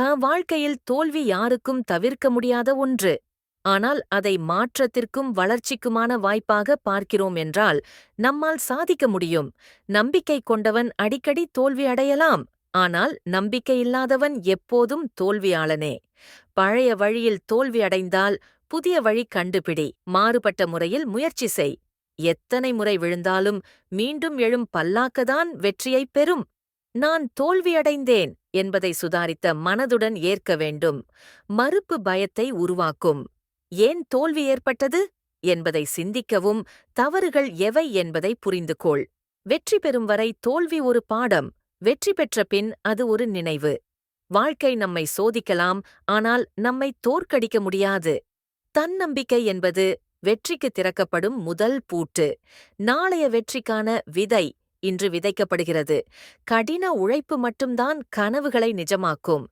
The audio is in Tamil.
ப வாழ்க்கையில் தோல்வி யாருக்கும் தவிர்க்க முடியாத ஒன்று. ஆனால் அதை மாற்றத்திற்கும் வளர்ச்சிக்குமான வாய்ப்பாக பார்க்கிறோம் என்றால் நம்மால் சாதிக்க முடியும். நம்பிக்கை கொண்டவன் அடிக்கடி தோல்வி அடையலாம். ஆனால் நம்பிக்கை இல்லாதவன் எப்போதும் தோல்வியாளனே. பழைய வழியில் தோல்வி அடைந்தால் புதிய வழி கண்டுபிடி. மாறுபட்ட முறையில் முயற்சி செய். எத்தனை முறை விழுந்தாலும் மீண்டும் எழும் பல்லாக்கதான் வெற்றியைப் பெறும். நான் தோல்வியடைந்தேன் என்பதை சுதாரித்த மனதுடன் ஏற்க வேண்டும். மறுப்பு பயத்தை உருவாக்கும். ஏன் தோல்வி ஏற்பட்டது? என்பதை சிந்திக்கவும் தவறுகள் எவை என்பதை புரிந்துகொள். வெற்றி பெறும் வரை தோல்வி ஒரு பாடம் வெற்றி பெற்ற பின் அது ஒரு நினைவு. வாழ்க்கை நம்மை சோதிக்கலாம் ஆனால் நம்மை தோற்கடிக்க முடியாது. தன்னம்பிக்கை என்பது வெற்றிக்கு திறக்கப்படும் முதல் பூட்டு. நாளைய வெற்றிக்கான விதை இன்று விதைக்கப்படுகிறது. கடின உழைப்பு மட்டும்தான் கனவுகளை நிஜமாக்கும்.